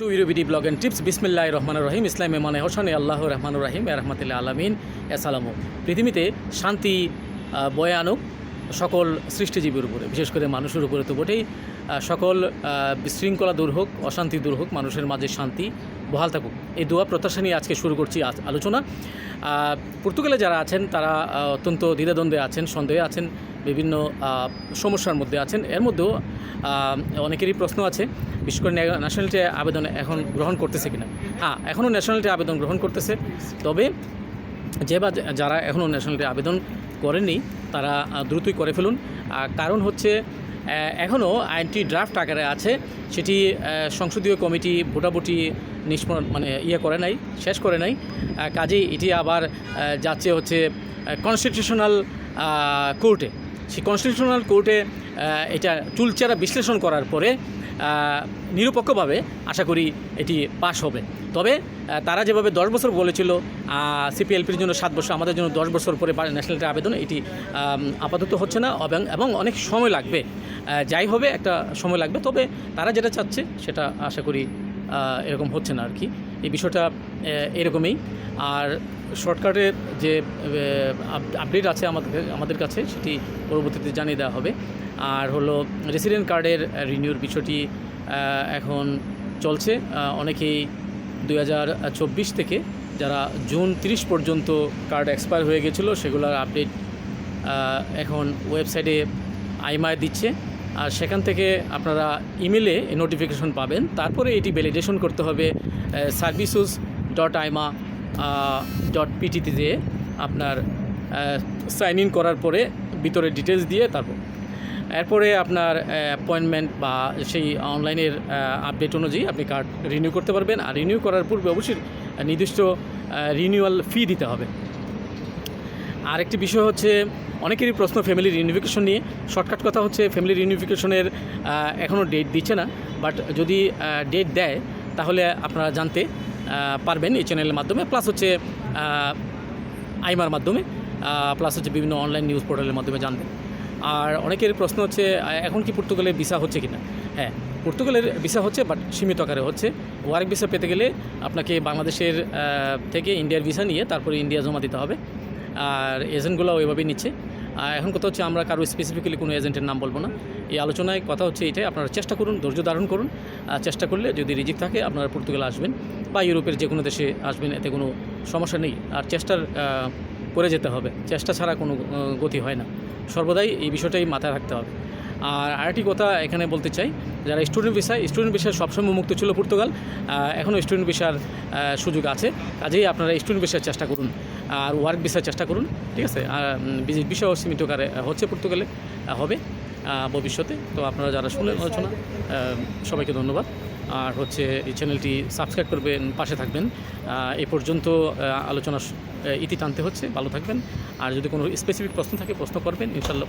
Two ইউরোবিডি blog and tips. বিসমিল্লাহ রহমান রহিম। ইসলাম মানে হোসেন। আল্লাহ রহমান রহিম। রহমতুল্লাহ আলমিন। এসালামু পৃথিবীতে শান্তি বয়ে আনুক সকল সৃষ্টিজীবীর উপরে। বিশেষ করে মানুষের উপরে তো বটেই। সকল বিশৃঙ্খলা দূর হোক, অশান্তি দূর হোক, মানুষের মাঝে শান্তি বহাল থাকুক। এই দোয়া প্রত্যাশা নিয়ে আজকে শুরু করছি আলোচনা। পর্তুগালে যারা আছেন, তারা অত্যন্ত দ্বিধাদ্বন্দ্বে আছেন, সন্দেহে আছেন, বিভিন্ন সমস্যার মধ্যে আছেন। এর মধ্যেও অনেকেরই প্রশ্ন আছে, বিশেষ করে ন্যাশনালিটি আবেদন এখন গ্রহণ করতেছে কিনা? হ্যাঁ এখনও ন্যাশনালিটি আবেদন গ্রহণ করতেছে। তবে, যে বা যারা এখনও ন্যাশনালিটি আবেদন করেননি, তারা দ্রুতই করে ফেলুন। কারণ হচ্ছে এখনও আইনটি ড্রাফট আকারে আছে। সেটি সংসদীয় কমিটি ভোটাভুটি নিষ্পন্ন মানে ইয়ে করে নাই, শেষ করে নাই। কাজেই এটি আবার যাচ্ছে হচ্ছে কনস্টিটিউশনাল কোর্টে সেই কনস্টিটিউশনাল কোর্টে এটা চুলচেরা বিশ্লেষণ করার পরে নিরপেক্ষভাবে আশা করি এটি পাশ হবে। তবে তারা যেভাবে দশ বছর বলেছিল সিপিএলপির জন্য সাত বছর, আমাদের জন্য দশ বছর পরে ন্যাশনালিটি আবেদন, এটি আপাতত হচ্ছে না এবং অনেক সময় লাগবে। যাই হবে, একটা সময় লাগবে। তবে তারা যেটা চাচ্ছে, সেটা আশা করি এরকম হচ্ছে না আর কি এই বিষয়টা এরকমই। আর শর্টকাটের যে আপডেট আছে আমাদের আমাদের কাছে, সেটি পরবর্তীতে জানিয়ে দেওয়া হবে। আর হলো রেসিডেন্ট কার্ডের রিনিউর বিষয়টি এখন চলছে। অনেকেই দু হাজার চব্বিশ থেকে যারা জুন 30 পর্যন্ত কার্ড এক্সপায়ার হয়ে গেছিল, সেগুলোর আপডেট এখন ওয়েবসাইটে আইমায় দিচ্ছে। আর সেখান থেকে আপনারা ইমেলে নোটিফিকেশন পাবেন। তারপরে এটি ভ্যালিডেশন করতে হবে সার্ভিসেস ডট আইমা ডট পিটিতে দিয়ে আপনার সাইন ইন করার পরে ভিতরে ডিটেলস দিয়ে তারপর। এরপরে আপনার অ্যাপয়েন্টমেন্ট বা সেই অনলাইনের আপডেট অনুযায়ী আপনি কার্ড রিনিউ করতে পারবেন। আর রিনিউ করার পূর্বে অবশ্যই নির্দিষ্ট রিনিউয়াল ফি দিতে হবে। আরেকটি বিষয় হচ্ছে, অনেকেরই প্রশ্ন ফ্যামিলি রিউনিফিকেশন নিয়ে। শর্টকাট কথা হচ্ছে ফ্যামিলি রিউনিফিকেশনের এখনও ডেট দিচ্ছে না। বাট যদি ডেট দেয়, তাহলে আপনারা জানতে পারবেন এই চ্যানেলের মাধ্যমে। প্লাস হচ্ছে আইমার মাধ্যমে প্লাস হচ্ছে বিভিন্ন অনলাইন নিউজ পোর্টালের মাধ্যমে জানবেন। আর অনেকের প্রশ্ন হচ্ছে এখন কি পর্তুগালে ভিসা হচ্ছে কি না হ্যাঁ পর্তুগালের ভিসা হচ্ছে বাট সীমিত আকারে হচ্ছে। ওয়ার্ক ভিসা পেতে গেলে আপনাকে বাংলাদেশের থেকে ইন্ডিয়ার ভিসা নিয়ে তারপরে ইন্ডিয়া জমা দিতে হবে। আর এজেন্টগুলো ওইভাবেই নিচ্ছে। আর এখন কথা হচ্ছে আমরা কারও স্পেসিফিক্যালি কোনো এজেন্টের নাম বলব না। এই আলোচনায় কথা হচ্ছে এটাই, আপনারা চেষ্টা করুন, ধৈর্য ধারণ করুন। চেষ্টা করলে যদি রিজিক থাকে, আপনারা পর্তুগালে আসবেন বা ইউরোপের যে কোনো দেশে আসবেন, এতে কোনো সমস্যা নেই। আর চেষ্টার করে যেতে হবে। চেষ্টা ছাড়া কোনো গতি হয় না। সর্বদাই এই বিষয়টাই মাথায় রাখতে হবে। আর আরেকটি কথা এখানে বলতে চাই, যারা স্টুডেন্ট ভিসা স্টুডেন্ট ভিসায় সবসময় মুক্ত ছিল পর্তুগাল এখনও স্টুডেন্ট ভিসার সুযোগ আছে। কাজেই আপনারা স্টুডেন্ট ভিসার চেষ্টা করুন। আর ওয়ার্ক ভিসার চেষ্টা করুন ঠিক আছে? আর বিষয় সীমিত কারে হচ্ছে পর্তুগালে হবে ভবিষ্যতে। তো আপনারা যারা শুনলেন আলোচনা সবাইকে ধন্যবাদ। আর হচ্ছে এই চ্যানেলটি সাবস্ক্রাইব করবেন পাশে থাকবেন। এ পর্যন্ত আলোচনা ইতি টানতে হচ্ছে। ভালো থাকবেন। আর যদি কোনো স্পেসিফিক প্রশ্ন থাকে প্রশ্ন করবেন ইনশাল্লাহ।